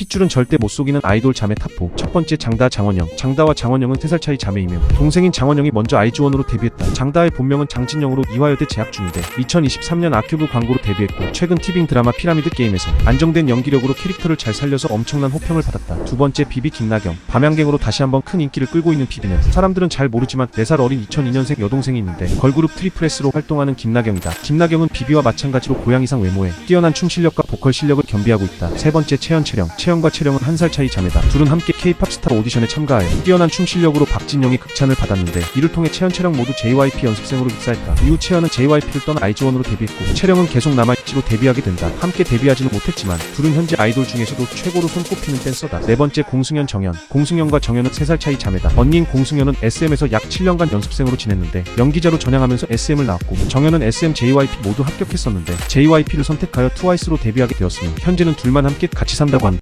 핏줄은 절대 못 속이는 아이돌 자매 탑4 첫 번째 장다 장원영. 장다와 장원영은 3살 차이 자매이며 동생인 장원영이 먼저 아이즈원으로 데뷔했다. 장다의 본명은 장진영으로 이화여대 재학 중인데 2023년 아큐브 광고로 데뷔했고 최근 티빙 드라마 피라미드 게임에서 안정된 연기력으로 캐릭터를 잘 살려서 엄청난 호평을 받았다. 두 번째 비비 김나경. 밤양갱으로 다시 한번 큰 인기를 끌고 있는 비비는 사람들은 잘 모르지만 4살 어린 2002년생 여동생이 있는데 걸그룹 트리플S로 활동하는 김나경이다. 김나경은 비비와 마찬가지로 고양 이상 외모에 뛰어난 춤 실력과 보컬 실력을 겸비하고 있다. 세 번째 채연 채령 채 연과 채령은 한 살 차이 자매다. 둘은 함께 K-팝 스타 오디션에 참가하여 뛰어난 춤 실력으로 박진영이 극찬을 받았는데 이를 통해 채연 채령 모두 JYP 연습생으로 입사했다. 이후 채연은 JYP를 떠나 아이즈원으로 데뷔했고 채령은 계속 남아있지로 데뷔하게 된다. 함께 데뷔하지는 못했지만 둘은 현재 아이돌 중에서도 최고로 손꼽히는 댄서다. 네 번째 공승현 정연. 공승현과 정연은 3살 차이 자매다. 언니인 공승현은 SM에서 약 7년간 연습생으로 지냈는데 연기자로 전향하면서 SM을 나왔고 정연은 SM JYP 모두 합격했었는데 JYP를 선택하여 트와이스로 데뷔하게 되었으니 현재는 둘만 함께 같이 산다고 한다